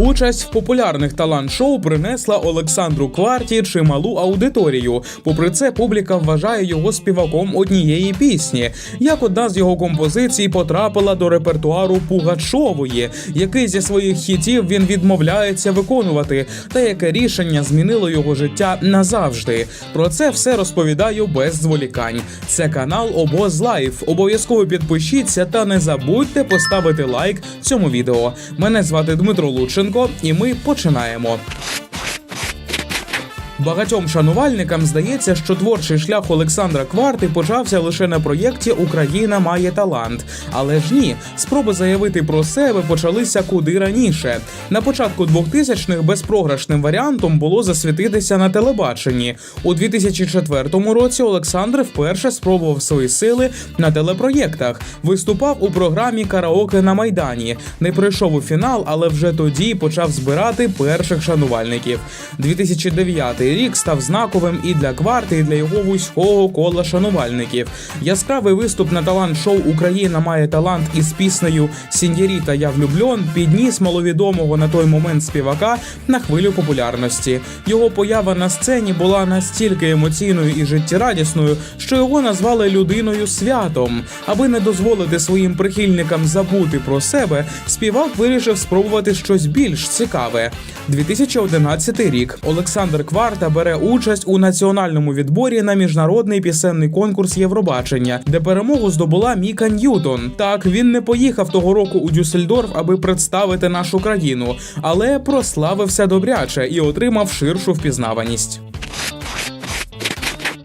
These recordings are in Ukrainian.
Участь в популярних талант-шоу принесла Олександру Кварті чималу аудиторію. Попри це, публіка вважає його співаком однієї пісні. Як одна з його композицій потрапила до репертуару Пугачової, який зі своїх хітів він відмовляється виконувати, та яке рішення змінило його життя назавжди. Про це все розповідаю без зволікань. Це канал Обоз Лайф. Обов'язково підпишіться та не забудьте поставити лайк цьому відео. Мене звати Дмитро Лученко, і ми починаємо. Багатьом шанувальникам здається, що творчий шлях Олександра Кварти почався лише на проєкті Україна має талант. Але ж ні, спроби заявити про себе почалися куди раніше. На початку 2000-х безпрограшним варіантом було засвітитися на телебаченні. У 2004 році Олександр вперше спробував свої сили на телепроєктах. Виступав у програмі Караоке на майдані. Не пройшов у фінал, але вже тоді почав збирати перших шанувальників. 2009 рік став знаковим і для кварти, і для його вузького кола шанувальників. Яскравий виступ на талант-шоу Україна має талант із піснею Сіньєріта Я влюбльон підніс маловідомого на той момент співака на хвилю популярності. Його поява на сцені була настільки емоційною і життєрадісною, що його назвали людиною святом. Аби не дозволити своїм прихильникам забути про себе, співак вирішив спробувати щось більш цікаве. 2011 рік Олександр Кварта бере участь у національному відборі на міжнародний пісенний конкурс Євробачення, де перемогу здобула Міка Ньютон. Так він не поїхав того року у Дюссельдорф, аби представити нашу країну, але прославився добряче і отримав ширшу впізнаваність.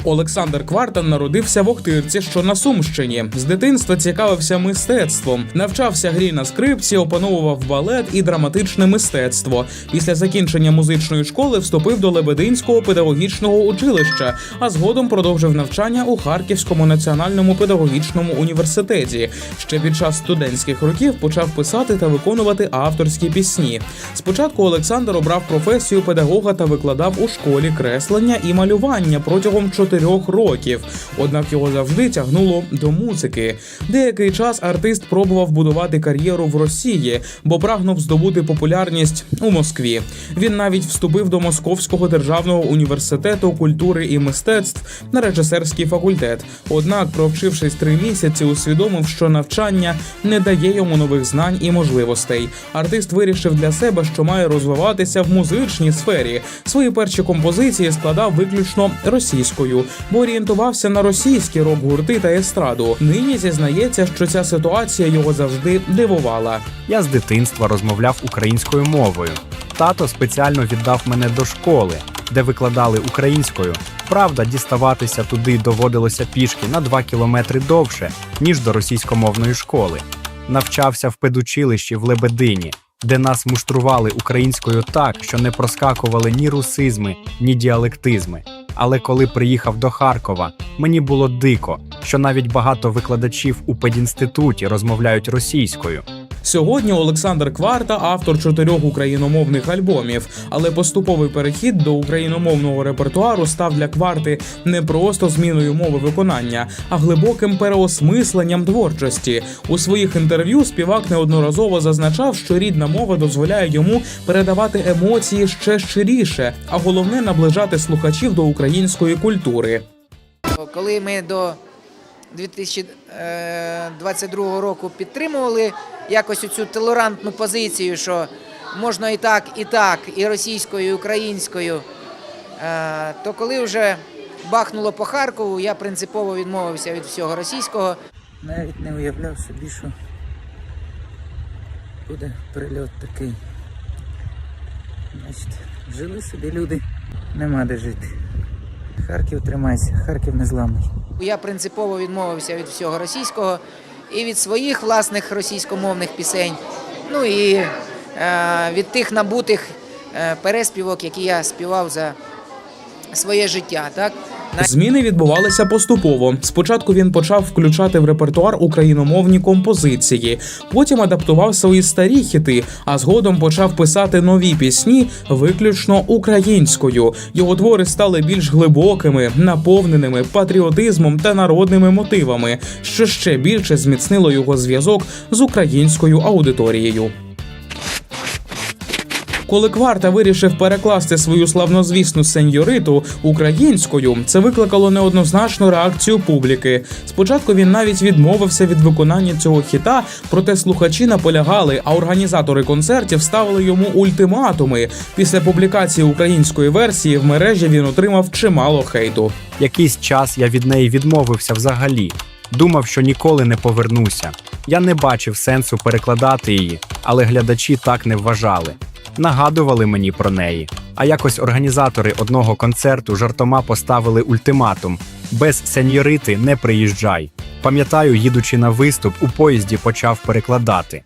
Олександр Квартан народився в Охтирці, що на Сумщині. З дитинства цікавився мистецтвом, навчався грі на скрипці, опановував балет і драматичне мистецтво. Після закінчення музичної школи вступив до Лебединського педагогічного училища, а згодом продовжив навчання у Харківському національному педагогічному університеті. Ще під час студентських років почав писати та виконувати авторські пісні. Спочатку Олександр обрав професію педагога та викладав у школі креслення і малювання протягом чотирьох років. Однак його завжди тягнуло до музики. Деякий час артист пробував будувати кар'єру в Росії, бо прагнув здобути популярність у Москві. Він навіть вступив до Московського державного університету культури і мистецтв на режисерський факультет. Однак, провчившись три місяці, усвідомив, що навчання не дає йому нових знань і можливостей. Артист вирішив для себе, що має розвиватися в музичній сфері. Свої перші композиції складав виключно російською, бо орієнтувався на російські рок-гурти та естраду. Нині зізнається, що ця ситуація його завжди дивувала. Я з дитинства розмовляв українською мовою. Тато спеціально віддав мене до школи, де викладали українською. Правда, діставатися туди доводилося пішки на 2 кілометри довше, ніж до російськомовної школи. Навчався в педучилищі в Лебедині, де нас муштрували українською так, що не проскакували ні русизми, ні діалектизми. Але коли приїхав до Харкова, мені було дико, що навіть багато викладачів у педінституті розмовляють російською. Сьогодні Олександр Кварта автор чотирьох україномовних альбомів, але поступовий перехід до україномовного репертуару став для кварти не просто зміною мови виконання, а глибоким переосмисленням творчості. У своїх інтерв'ю співак неодноразово зазначав, що рідна мова дозволяє йому передавати емоції ще щиріше, а головне наближати слухачів до української культури. Коли ми до 2022 року підтримували якось цю толерантну позицію, що можна і так, і так, і російською, і українською, е, то коли вже бахнуло по Харкову, я принципово відмовився від всього російського. Навіть не уявляв собі, що буде прильот такий. Значить, жили собі люди, нема де жити. Харків тримайся, Харків незламний. Я принципово відмовився від всього російського і від своїх власних російськомовних пісень, ну і е, від тих набутих е, переспівок, які я співав за своє життя. Так? Зміни відбувалися поступово. Спочатку він почав включати в репертуар україномовні композиції, потім адаптував свої старі хіти, а згодом почав писати нові пісні виключно українською. Його твори стали більш глибокими, наповненими патріотизмом та народними мотивами, що ще більше зміцнило його зв'язок з українською аудиторією. Коли Кварта вирішив перекласти свою славнозвісну сеньориту українською, це викликало неоднозначну реакцію публіки. Спочатку він навіть відмовився від виконання цього хіта, проте слухачі наполягали, а організатори концертів ставили йому ультиматуми. Після публікації української версії в мережі він отримав чимало хейту. Якийсь час я від неї відмовився взагалі. Думав, що ніколи не повернуся. Я не бачив сенсу перекладати її, але глядачі так не вважали. Нагадували мені про неї. А якось організатори одного концерту жартома поставили ультиматум: без сеньорити не приїжджай. Пам'ятаю, їдучи на виступ, у поїзді почав перекладати.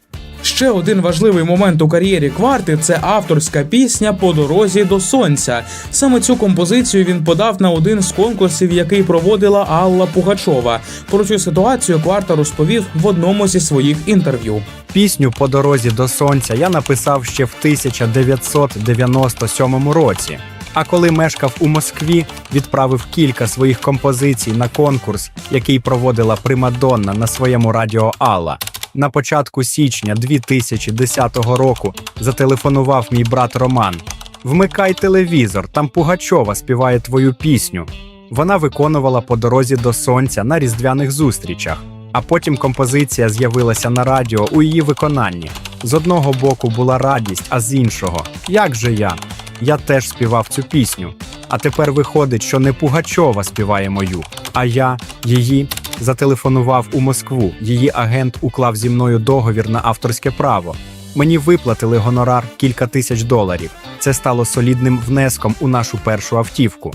Ще один важливий момент у кар'єрі кварти це авторська пісня По дорозі до сонця. Саме цю композицію він подав на один з конкурсів, який проводила Алла Пугачова. Про цю ситуацію кварта розповів в одному зі своїх інтерв'ю. Пісню по дорозі до сонця я написав ще в 1997 році. А коли мешкав у Москві, відправив кілька своїх композицій на конкурс, який проводила Примадонна на своєму радіо Алла. На початку січня 2010 року зателефонував мій брат Роман. Вмикай телевізор, там Пугачова співає твою пісню. Вона виконувала по дорозі до сонця на різдвяних зустрічах. А потім композиція з'явилася на радіо у її виконанні. З одного боку була радість, а з іншого як же я? Я теж співав цю пісню. А тепер виходить, що не Пугачова співає мою, а я її зателефонував у Москву. Її агент уклав зі мною договір на авторське право. Мені виплатили гонорар кілька тисяч доларів. Це стало солідним внеском у нашу першу автівку.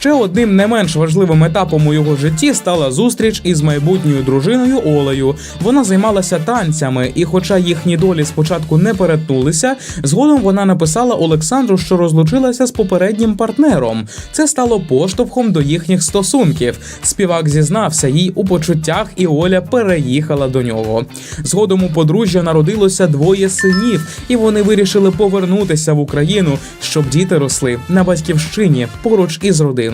Ще одним не менш важливим етапом у його житті стала зустріч із майбутньою дружиною Олею. Вона займалася танцями, і, хоча їхні долі спочатку не перетнулися, згодом вона написала Олександру, що розлучилася з попереднім партнером. Це стало поштовхом до їхніх стосунків. Співак зізнався їй у почуттях, і Оля переїхала до нього. Згодом у подружжя народилося двоє синів, і вони вирішили повернутися в Україну, щоб діти росли на батьківщині поруч із родиною.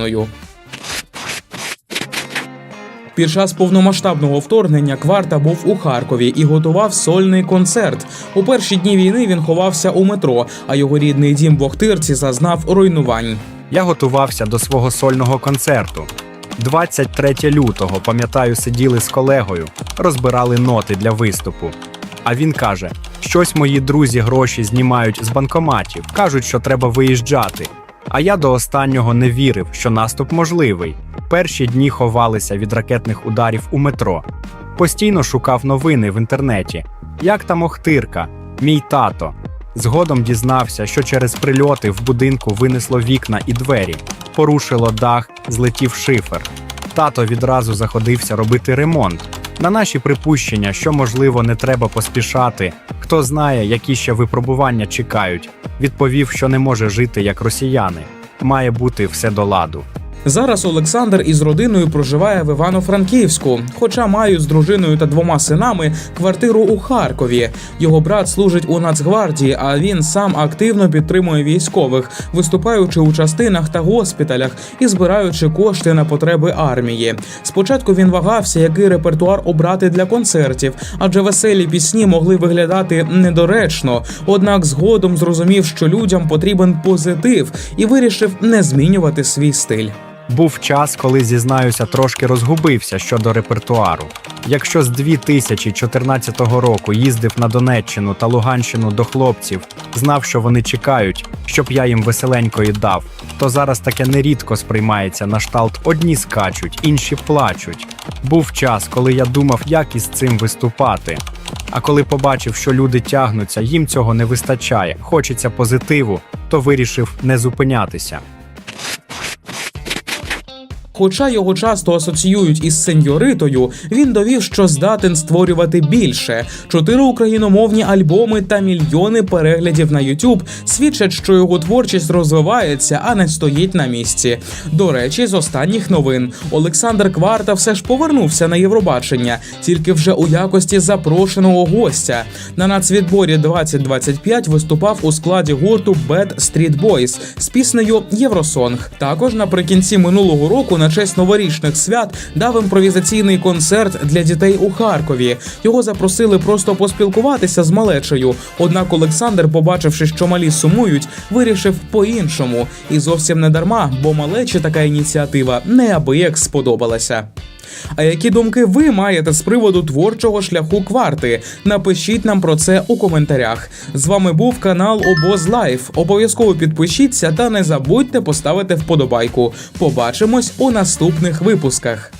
Під час повномасштабного вторгнення Кварта був у Харкові і готував сольний концерт. У перші дні війни він ховався у метро, а його рідний дім в Охтирці зазнав руйнувань. Я готувався до свого сольного концерту. 23 лютого, пам'ятаю, сиділи з колегою, розбирали ноти для виступу. А він каже: щось мої друзі гроші знімають з банкоматів, кажуть, що треба виїжджати. А я до останнього не вірив, що наступ можливий. Перші дні ховалися від ракетних ударів у метро. Постійно шукав новини в інтернеті. Як там Охтирка, мій тато. Згодом дізнався, що через прильоти в будинку винесло вікна і двері, порушило дах, злетів шифер. Тато відразу заходився робити ремонт. На наші припущення, що можливо не треба поспішати, хто знає, які ще випробування чекають, відповів, що не може жити як росіяни. Має бути все до ладу. Зараз Олександр із родиною проживає в Івано-Франківську, хоча мають з дружиною та двома синами квартиру у Харкові. Його брат служить у Нацгвардії, а він сам активно підтримує військових, виступаючи у частинах та госпіталях і збираючи кошти на потреби армії. Спочатку він вагався, який репертуар обрати для концертів, адже веселі пісні могли виглядати недоречно. Однак згодом зрозумів, що людям потрібен позитив, і вирішив не змінювати свій стиль. Був час, коли зізнаюся, трошки розгубився щодо репертуару. Якщо з 2014 року їздив на Донеччину та Луганщину до хлопців, знав, що вони чекають, щоб я їм веселенької дав, то зараз таке нерідко сприймається на шталт одні скачуть, інші плачуть. Був час, коли я думав, як із цим виступати. А коли побачив, що люди тягнуться, їм цього не вистачає, хочеться позитиву, то вирішив не зупинятися. Хоча його часто асоціюють із сеньоритою, він довів, що здатен створювати більше. Чотири україномовні альбоми та мільйони переглядів на YouTube свідчать, що його творчість розвивається, а не стоїть на місці. До речі, з останніх новин Олександр Кварта все ж повернувся на Євробачення, тільки вже у якості запрошеного гостя. На нацвідборі 2025 виступав у складі гурту Bad Street Boys з піснею Євросонг. Також наприкінці минулого року на честь новорічних свят дав імпровізаційний концерт для дітей у Харкові. Його запросили просто поспілкуватися з малечею. Однак Олександр, побачивши, що малі сумують, вирішив по-іншому. І зовсім не дарма, бо малечі така ініціатива неабияк сподобалася. А які думки ви маєте з приводу творчого шляху кварти? Напишіть нам про це у коментарях. З вами був канал Обоз Лайф. Обов'язково підпишіться та не забудьте поставити вподобайку. Побачимось у наступних випусках.